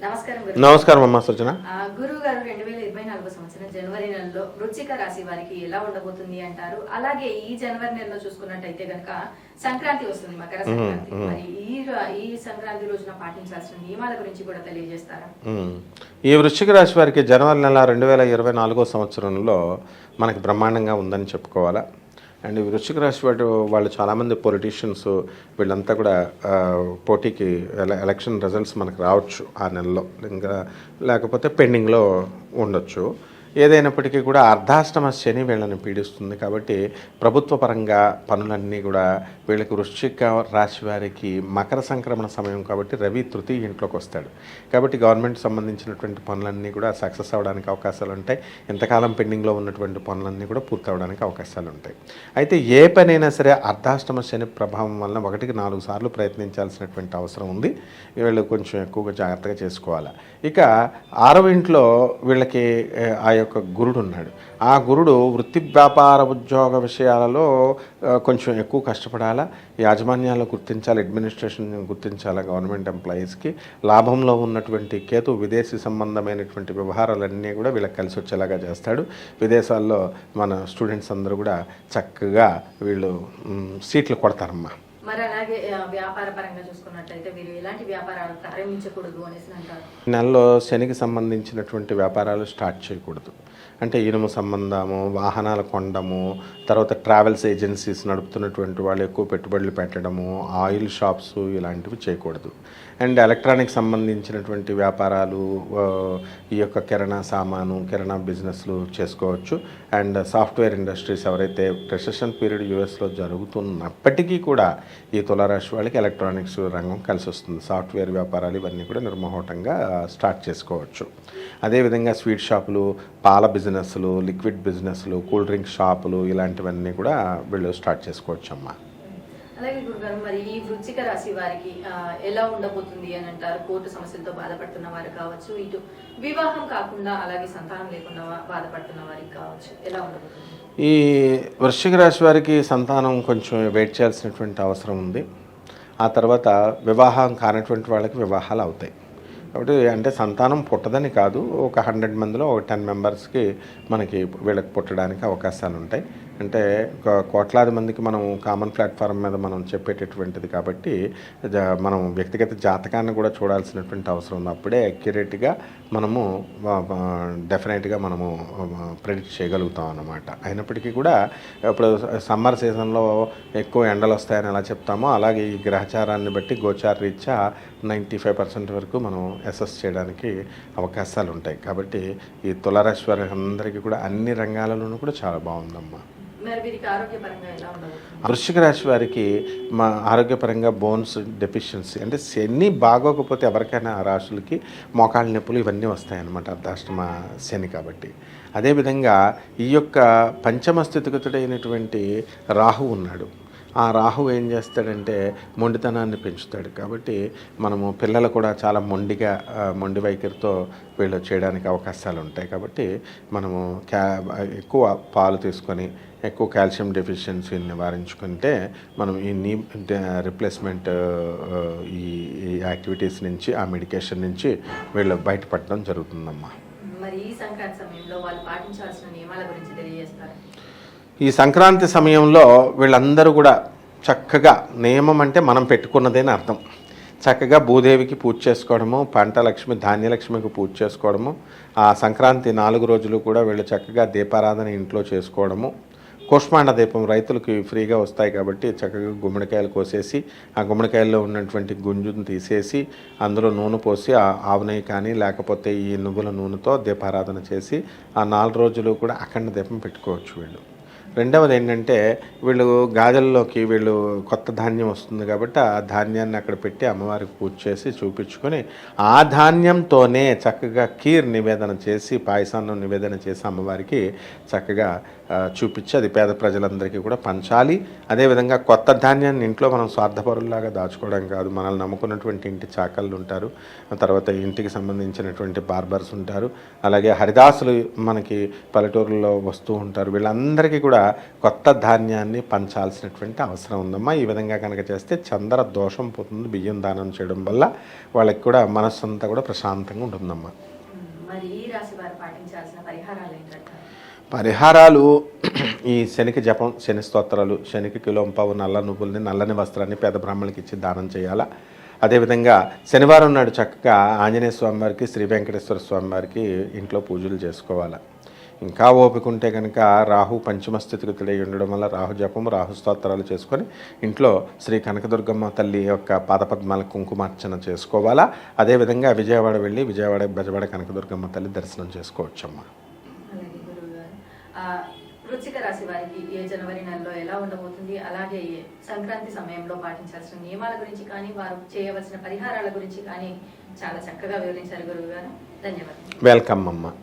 నమస్కారం అమ్మా సృజన. ఆ, గురువు గారు రెండు వేల ఇరవై నాలుగో సంవత్సరం జనవరి నెలలో వృచ్చిక రాశి వారికి ఎలా ఉండబోతుంది అంటారు. అలాగే ఈ జనవరి నెలలో చూసుకున్నట్టయితే గనక సంక్రాంతి వస్తుంది మకర సంక్రాంతి. మరి ఈ ఈ సంక్రాంతి రోజున పాటించాల్సిన నియమాల గురించి కూడా తెలియజేస్తారా. ఈ వృశ్చిక రాశి వారికి జనవరి నెల రెండు వేల ఇరవై నాలుగో సంవత్సరంలో మనకి బ్రహ్మాండంగా ఉందని చెప్పుకోవాలా? అండ్ వృశ్చిక రాశి వాడు వాళ్ళు చాలామంది పొలిటీషియన్స్ వీళ్ళంతా కూడా పోటీకి ఎల- ఎలక్షన్ రిజల్ట్స్ మనకు రావచ్చు ఆ నెలలో. ఇంకా లేకపోతే పెండింగ్లో ఉండొచ్చు. ఏదైనప్పటికీ కూడా అర్ధాష్టమ శని వీళ్ళని పీడిస్తుంది కాబట్టి ప్రభుత్వ పరంగా పనులన్నీ కూడా వీళ్ళకి వృశ్చిక రాశి వారికి మకర సంక్రమణ సమయం కాబట్టి రవి తృతీయ ఇంట్లోకి వస్తాడు. కాబట్టి గవర్నమెంట్ సంబంధించినటువంటి పనులన్నీ కూడా సక్సెస్ అవ్వడానికి అవకాశాలు ఉంటాయి. ఇంతకాలం పెండింగ్లో ఉన్నటువంటి పనులన్నీ కూడా పూర్తవడానికి అవకాశాలు ఉంటాయి. అయితే ఏ పనైనా సరే అర్ధాష్టమ శని ప్రభావం వలన ఒకటికి నాలుగు సార్లు ప్రయత్నించాల్సినటువంటి అవసరం ఉంది. వీళ్ళు కొంచెం ఎక్కువగా జాగ్రత్తగా చేసుకోవాలి. ఇక ఆరవ ఇంట్లో వీళ్ళకి ఆ యొక్క గురుడు ఉన్నాడు ఆ గురుడు వృత్తి వ్యాపార ఉద్యోగ విషయాలలో కొంచెం ఎక్కువ కష్టపడాలా? యాజమాన్యాలు గుర్తించాలి? అడ్మినిస్ట్రేషన్ గుర్తించాలా? గవర్నమెంట్ ఎంప్లాయీస్కి లాభంలో ఉన్నటువంటి కేతు విదేశీ సంబంధమైనటువంటి వ్యవహారాలన్నీ కూడా వీళ్ళకి కలిసి వచ్చేలాగా చేస్తాడు. విదేశాల్లో మన స్టూడెంట్స్ అందరూ కూడా చక్కగా వీళ్ళు సీట్లు కొడతారమ్మా. మరి అలాగే వ్యాపార పరంగా చూసుకున్నట్లయితే మీరు ఎలాంటి వ్యాపారాలు ప్రారంభించకూడదు అనేసి అంటారు? నెలలో శనికి సంబంధించినటువంటి వ్యాపారాలు స్టార్ట్ చేయకూడదు. అంటే ఇనుము సంబంధము వాహనాలు కొండము తర్వాత ట్రావెల్స్ ఏజెన్సీస్ నడుపుతున్నటువంటి వాళ్ళు ఎక్కువ పెట్టుబడులు పెట్టడము ఆయిల్ షాప్స్ ఇలాంటివి చేయకూడదు. అండ్ ఎలక్ట్రానిక్ సంబంధించినటువంటి వ్యాపారాలు ఈ యొక్క కిరాణా సామాను కిరాణా బిజినెస్లు చేసుకోవచ్చు. అండ్ సాఫ్ట్వేర్ ఇండస్ట్రీస్ ఎవరైతే రిసెషన్ పీరియడ్ యూఎస్లో జరుగుతున్నప్పటికీ కూడా ఈ తులారాశి వాళ్ళకి ఎలక్ట్రానిక్స్ రంగం కలిసి వస్తుంది. సాఫ్ట్వేర్ వ్యాపారాలు ఇవన్నీ కూడా నిర్మోహటంగా స్టార్ట్ చేసుకోవచ్చు. అదేవిధంగా స్వీట్ షాపులు పాల బిజినెస్ బిజినెస్లు లిక్విడ్ బిజినెస్లు కూల్ డ్రింక్ షాపులు ఇలాంటివన్నీ కూడా వీళ్ళు స్టార్ట్ చేసుకోవచ్చు అమ్మా అలాగే గురుగారు మరి ఈ వృచ్చిక రాశి వారికి ఎలా ఉండబోతుంది అని అంటారు? కోర్టు సమస్యలతో బాధపడుతున్న వారు కావచ్చు ఇటు వివాహం కాకుండా అలాగే సంతానం లేకుండా బాధపడుతున్న వారికి కావచ్చు ఎలా ఉండబోతుంది? ఈ వృశ్చిక రాశి వారికి సంతానం కొంచెం వెయిట్ చేయాల్సినటువంటి అవసరం ఉంది. ఆ తర్వాత వివాహం కానటువంటి వాళ్ళకి వివాహాలు అవుతాయి. కాబట్టి అంటే సంతానం పుట్టదని కాదు ఒక హండ్రెడ్ మందిలో ఒక టెన్ మెంబర్స్కి మనకి వీళ్ళకి పుట్టడానికి అవకాశాలు ఉంటాయి అంటే ఒక కోట్లాది మందికి మనం కామన్ ప్లాట్ఫామ్ మీద మనం చెప్పేటటువంటిది కాబట్టి మనం వ్యక్తిగత జాతకాన్ని కూడా చూడాల్సినటువంటి అవసరం ఉంది అప్పుడే అక్యురేట్గా మనము డెఫినెట్గా మనము ప్రెడిక్ట్ చేయగలుగుతాం అన్నమాట. అయినప్పటికీ కూడా ఇప్పుడు సమ్మర్ సీజన్లో ఎక్కువ ఎండలు వస్తాయని ఎలా చెప్తామో అలాగే ఈ గ్రహచారాన్ని బట్టి గోచార రీత్యా నైంటీ ఫైవ్ పర్సెంట్ వరకు మనం అసెస్ చేయడానికి అవకాశాలు ఉంటాయి కాబట్టి ఈ తులారాశి వారి అందరికీ కూడా అన్ని రంగాలలోనూ కూడా చాలా బాగుందమ్మా. వృశ్చిక రాశి వారికి మా ఆరోగ్యపరంగా బోన్స్ డెఫిషియన్సీ అంటే శని బాగోకపోతే ఎవరికైనా ఆ రాశులకి మోకాళ్ళ నొప్పులు ఇవన్నీ వస్తాయన్నమాట. అర్ధాష్టమ శని కాబట్టి. అదేవిధంగా ఈ యొక్క పంచమ స్థితిగతుడైనటువంటి రాహు ఉన్నాడు. ఆ రాహు ఏం చేస్తాడంటే మొండితనాన్ని పెంచుతాడు. కాబట్టి మనము పిల్లలు కూడా చాలా మొండిగా మొండి వైఖరితో వీళ్ళు చేయడానికి అవకాశాలు ఉంటాయి. కాబట్టి మనము క్యా ఎక్కువ పాలు తీసుకొని ఎక్కువ కాల్షియం డెఫిషియన్సీని నివారించుకుంటే మనం ఈ నీ రిప్లేస్మెంట్ ఈ ఈ యాక్టివిటీస్ నుంచి ఆ మెడికేషన్ నుంచి వీళ్ళు బయటపడడం జరుగుతుందమ్మా. మరి ఈ సంక్రాంతి సమయంలో వాళ్ళు పాటించాల్సిన నియమాల గురించి తెలియజేస్తారు? ఈ సంక్రాంతి సమయంలో వీళ్ళందరూ కూడా చక్కగా నియమం అంటే మనం పెట్టుకున్నదేని అర్థం. చక్కగా భూదేవికి పూజ చేసుకోవడము పంట లక్ష్మి ధాన్యలక్ష్మికి పూజ చేసుకోవడము ఆ సంక్రాంతి నాలుగు రోజులు కూడా వీళ్ళు చక్కగా దీపారాధన ఇంట్లో చేసుకోవడము కుష్మాండ దీపం రైతులకి ఫ్రీగా వస్తాయి కాబట్టి చక్కగా గుమ్మడికాయలు కోసేసి ఆ గుమ్మడికాయల్లో ఉన్నటువంటి గుంజును తీసేసి అందులో నూనె పోసి ఆ ఆవు నెయ్యి కానీ లేకపోతే ఈ నువ్వుల నూనెతో దీపారాధన చేసి ఆ నాలుగు రోజులు కూడా అఖండ దీపం పెట్టుకోవచ్చు వీళ్ళు. రెండవది ఏంటంటే వీళ్ళు గాజల్లోకి వీళ్ళు కొత్త ధాన్యం వస్తుంది కాబట్టి ఆ ధాన్యాన్ని అక్కడ పెట్టి అమ్మవారికి పూజ చేసి చూపించుకొని ఆ ధాన్యంతోనే చక్కగా కీర్ నివేదన చేసి పాయసాన్నం నివేదన చేసి అమ్మవారికి చక్కగా చూపించి అది పేద ప్రజలందరికీ కూడా పంచాలి. అదేవిధంగా కొత్త ధాన్యాన్ని ఇంట్లో మనం స్వార్థపరుల్లాగా దాచుకోవడం కాదు. మనల్ని నమ్ముకున్నటువంటి ఇంటి చాకళ్ళు ఉంటారు. తర్వాత ఇంటికి సంబంధించినటువంటి బార్బర్స్ ఉంటారు. అలాగే హరిదాసులు మనకి పల్లెటూరులో వస్తూ ఉంటారు. వీళ్ళందరికీ కూడా కూడా కొత్త ధాన్యాన్ని పంచాల్సినటువంటి అవసరం ఉందమ్మా. ఈ విధంగా కనుక చేస్తే చంద్ర దోషం పోతుంది బియ్యం దానం చేయడం వల్ల వాళ్ళకి కూడా మనస్సు అంతా కూడా ప్రశాంతంగా ఉంటుందమ్మా. పరిహారాలు ఈ శనికి జపం శని స్తోత్రాలు శనికి కిలోంపావు నల్ల నువ్వుల్ని నల్లని వస్త్రాన్ని పేద బ్రాహ్మణులకి ఇచ్చి దానం చేయాలా? అదేవిధంగా శనివారం నాడు చక్కగా ఆంజనేయ స్వామి వారికి శ్రీ వెంకటేశ్వర స్వామి వారికి ఇంట్లో పూజలు చేసుకోవాలా? ఇంకా ఓపిక ఉంటే కనుక రాహు పంచమ స్థితిగతుడై ఉండడం వల్ల రాహు జపం రాహు స్తోత్రాలు చేసుకొని ఇంట్లో శ్రీ కనకదుర్గమ్మ తల్లి యొక్క పాదపద్మాల కుంకుమార్చన చేసుకోవాలా? అదేవిధంగా విజయవాడ వెళ్ళి విజయవాడ బెజవాడ కనకదుర్గమ్మ తల్లి దర్శనం చేసుకోవచ్చమ్మా. వృశ్చిక రాశి వారికి ఏ జనవరి నెలలో ఎలా ఉండబోతుంది? అలాగే ఏ సంక్రాంతి సమయంలో పాటించాల్సిన నియమాల గురించి కానీ వారు చేయవలసిన పరిహారాల గురించి కానీ చాలా చక్కగా వివరించారు గురువు గారు ధన్యవాదాలు. వెల్కమ్ అమ్మ.